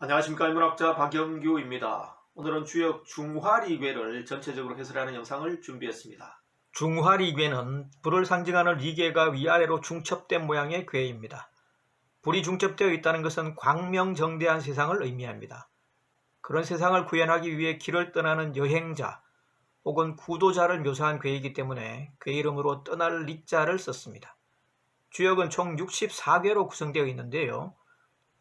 안녕하십니까 인문학자 박영규입니다. 오늘은 주역 중화리괴를 전체적으로 해설하는 영상을 준비했습니다. 중화리괴는 불을 상징하는 리괴가 위아래로 중첩된 모양의 괴입니다. 불이 중첩되어 있다는 것은 광명정대한 세상을 의미합니다. 그런 세상을 구현하기 위해 길을 떠나는 여행자 혹은 구도자를 묘사한 괴이기 때문에 괴 이름으로 떠날 리자를 썼습니다. 주역은 총 64괴로 구성되어 있는데요.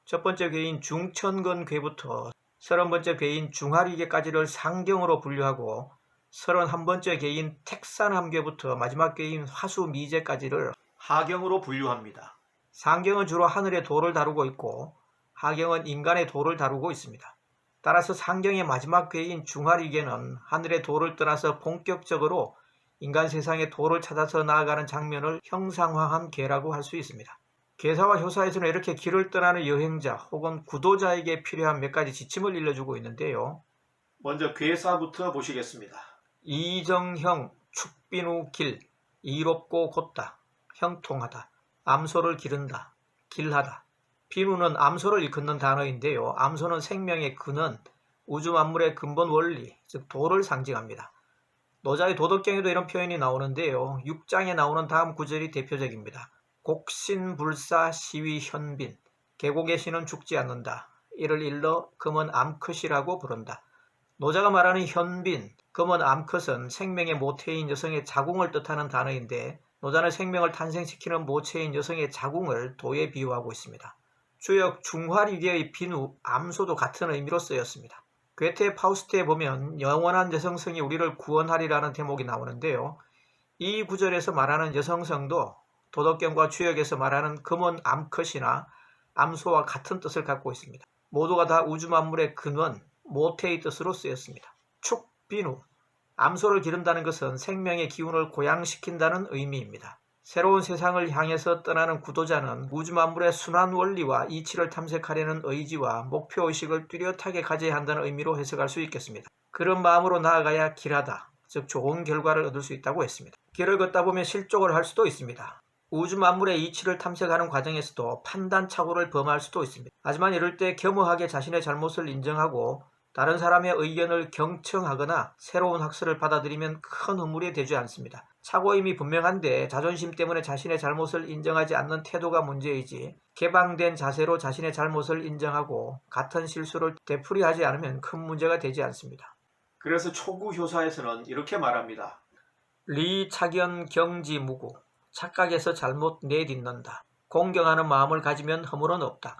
첫 번째 괴인 중천건 괴부터 서른 번째 괴인 중화리괴까지를 상경으로 분류하고 서른 한 번째 괴인 택산함괴부터 마지막 괴인 화수미제까지를 하경으로 분류합니다. 상경은 주로 하늘의 도를 다루고 있고 하경은 인간의 도를 다루고 있습니다. 따라서 상경의 마지막 괴인 중화리괴는 하늘의 도를 떠나서 본격적으로 인간 세상의 도를 찾아서 나아가는 장면을 형상화한 괴라고 할 수 있습니다. 괴사와 효사에서는 이렇게 길을 떠나는 여행자 혹은 구도자에게 필요한 몇 가지 지침을 일러주고 있는데요. 먼저 괴사부터 보시겠습니다. 이정형 축빈후 길 이롭고 곧다 형통하다 암소를 기른다 길하다. 비누는 암소를 일컫는 단어인데요. 암소는 생명의 근원 우주 만물의 근본 원리 즉 도를 상징합니다. 노자의 도덕경에도 이런 표현이 나오는데요. 6장에 나오는 다음 구절이 대표적입니다 곡신불사 시위 현빈 계곡의 신은 죽지 않는다 이를 일러 금은 암컷이라고 부른다 노자가 말하는 현빈, 금은 암컷은 생명의 모태인 여성의 자궁을 뜻하는 단어인데 노자는 생명을 탄생시키는 모체인 여성의 자궁을 도에 비유하고 있습니다. 주역 중화리계의 비누, 암소도 같은 의미로 쓰였습니다. 괴테 파우스트에 보면 영원한 여성성이 우리를 구원하리라는 대목이 나오는데요. 이 구절에서 말하는 여성성도 도덕경과 주역에서 말하는 금은 암컷이나 암소와 같은 뜻을 갖고 있습니다. 모두가 다 우주 만물의 근원, 모태의 뜻으로 쓰였습니다. 축, 비누, 암소를 기른다는 것은 생명의 기운을 고양시킨다는 의미입니다. 새로운 세상을 향해서 떠나는 구도자는 우주 만물의 순환 원리와 이치를 탐색하려는 의지와 목표 의식을 뚜렷하게 가져야 한다는 의미로 해석할 수 있겠습니다. 그런 마음으로 나아가야 길하다, 즉 좋은 결과를 얻을 수 있다고 했습니다. 길을 걷다 보면 실족을 할 수도 있습니다. 우주 만물의 이치를 탐색하는 과정에서도 판단 착오를 범할 수도 있습니다. 하지만 이럴 때 겸허하게 자신의 잘못을 인정하고 다른 사람의 의견을 경청하거나 새로운 학설을 받아들이면 큰 허물이 되지 않습니다. 착오임이 분명한데 자존심 때문에 자신의 잘못을 인정하지 않는 태도가 문제이지 개방된 자세로 자신의 잘못을 인정하고 같은 실수를 되풀이하지 않으면 큰 문제가 되지 않습니다. 그래서 초구 효사에서는 이렇게 말합니다. 리 차견 경지 무구 착각에서 잘못 내딛는다. 공경하는 마음을 가지면 허물은 없다.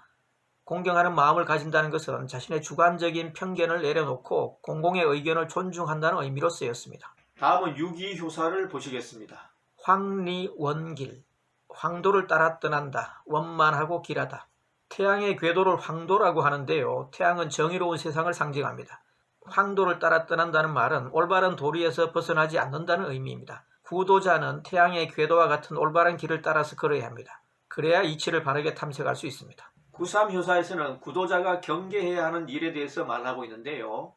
공경하는 마음을 가진다는 것은 자신의 주관적인 편견을 내려놓고 공공의 의견을 존중한다는 의미로 쓰였습니다. 다음은 유기 효사를 보시겠습니다. 황리원길 황도를 따라 떠난다. 원만하고 길하다. 태양의 궤도를 황도라고 하는데요. 태양은 정의로운 세상을 상징합니다. 황도를 따라 떠난다는 말은 올바른 도리에서 벗어나지 않는다는 의미입니다. 구도자는 태양의 궤도와 같은 올바른 길을 따라서 걸어야 합니다. 그래야 이치를 바르게 탐색할 수 있습니다. 구삼 효사에서는 구도자가 경계해야 하는 일에 대해서 말하고 있는데요.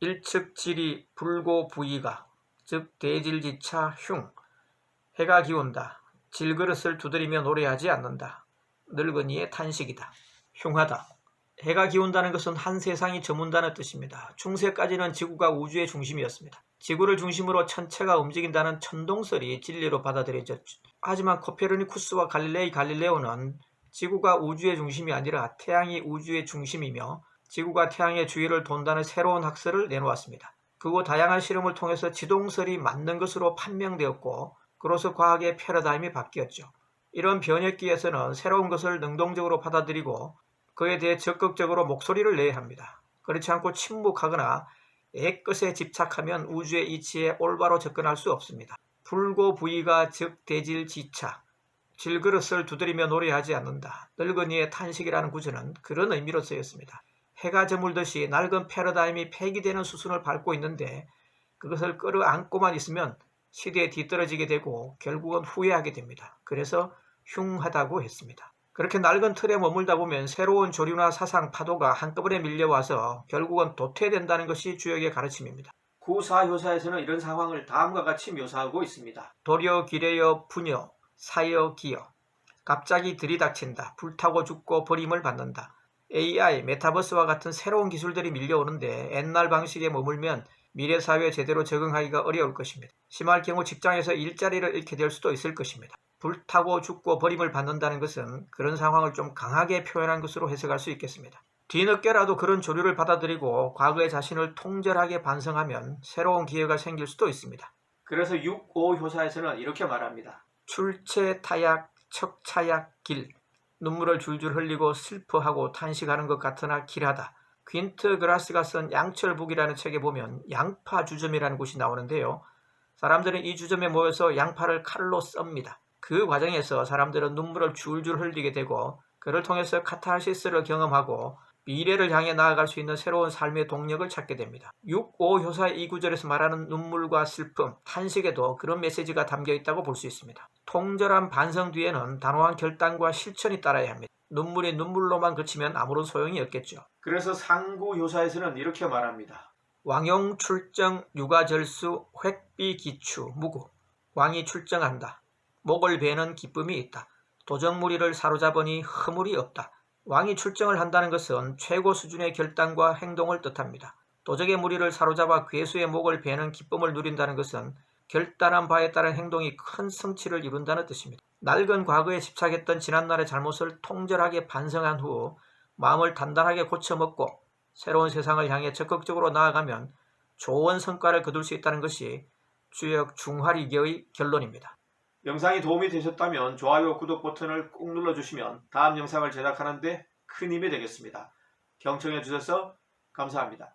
일측지리 불고부이가 즉 대질지차 흉 해가 기운다 질그릇을 두드리며 노래하지 않는다 늙은이의 탄식이다 흉하다 해가 기운다는 것은 한 세상이 저문다는 뜻입니다 중세까지는 지구가 우주의 중심이었습니다 지구를 중심으로 천체가 움직인다는 천동설이 진리로 받아들여졌죠 하지만 코페르니쿠스와 갈릴레이 갈릴레오는 지구가 우주의 중심이 아니라 태양이 우주의 중심이며 지구가 태양의 주위를 돈다는 새로운 학설을 내놓았습니다. 그 후 다양한 실험을 통해서 지동설이 맞는 것으로 판명되었고 그로서 과학의 패러다임이 바뀌었죠. 이런 변혁기에서는 새로운 것을 능동적으로 받아들이고 그에 대해 적극적으로 목소리를 내야 합니다. 그렇지 않고 침묵하거나 애끝에 집착하면 우주의 이치에 올바로 접근할 수 없습니다. 불고부의가 즉 대질지차 질그릇을 두드리며 노래하지 않는다. 늙은이의 탄식이라는 구절은 그런 의미로 쓰였습니다. 해가 저물듯이 낡은 패러다임이 폐기되는 수순을 밟고 있는데 그것을 끌어안고만 있으면 시대에 뒤떨어지게 되고 결국은 후회하게 됩니다. 그래서 흉하다고 했습니다. 그렇게 낡은 틀에 머물다 보면 새로운 조류나 사상, 파도가 한꺼번에 밀려와서 결국은 도태된다는 것이 주역의 가르침입니다. 구사 효사에서는 이런 상황을 다음과 같이 묘사하고 있습니다. 도려 기래여 부녀 사여 기여 갑자기 들이닥친다 불타고 죽고 버림을 받는다 AI, 메타버스와 같은 새로운 기술들이 밀려오는데 옛날 방식에 머물면 미래 사회에 제대로 적응하기가 어려울 것입니다. 심할 경우 직장에서 일자리를 잃게 될 수도 있을 것입니다. 불타고 죽고 버림을 받는다는 것은 그런 상황을 좀 강하게 표현한 것으로 해석할 수 있겠습니다. 뒤늦게라도 그런 조류를 받아들이고 과거의 자신을 통절하게 반성하면 새로운 기회가 생길 수도 있습니다. 그래서 6.5 효사에서는 이렇게 말합니다. 출체 타약, 척차약 길. 눈물을 줄줄 흘리고 슬퍼하고 탄식하는 것 같으나 길하다. 퀸트 그라스가 쓴 양철북이라는 책에 보면 양파 주점이라는 곳이 나오는데요. 사람들은 이 주점에 모여서 양파를 칼로 썹니다. 그 과정에서 사람들은 눈물을 줄줄 흘리게 되고 그를 통해서 카타르시스를 경험하고 미래를 향해 나아갈 수 있는 새로운 삶의 동력을 찾게 됩니다. 6.5 효사의 이 구절에서 말하는 눈물과 슬픔, 탄식에도 그런 메시지가 담겨 있다고 볼 수 있습니다. 통절한 반성 뒤에는 단호한 결단과 실천이 따라야 합니다. 눈물이 눈물로만 그치면 아무런 소용이 없겠죠. 그래서 상구 효사에서는 이렇게 말합니다. 왕용 출정 육아절수 획비 기추 무구 왕이 출정한다. 목을 베는 기쁨이 있다. 도적무리를 사로잡으니 허물이 없다. 왕이 출정을 한다는 것은 최고 수준의 결단과 행동을 뜻합니다. 도적의 무리를 사로잡아 괴수의 목을 베는 기쁨을 누린다는 것은 결단한 바에 따른 행동이 큰 성취를 이룬다는 뜻입니다. 낡은 과거에 집착했던 지난날의 잘못을 통절하게 반성한 후 마음을 단단하게 고쳐먹고 새로운 세상을 향해 적극적으로 나아가면 좋은 성과를 거둘 수 있다는 것이 주역 중화리계의 결론입니다. 영상이 도움이 되셨다면 좋아요, 구독 버튼을 꼭 눌러주시면 다음 영상을 제작하는 데 큰 힘이 되겠습니다. 경청해 주셔서 감사합니다.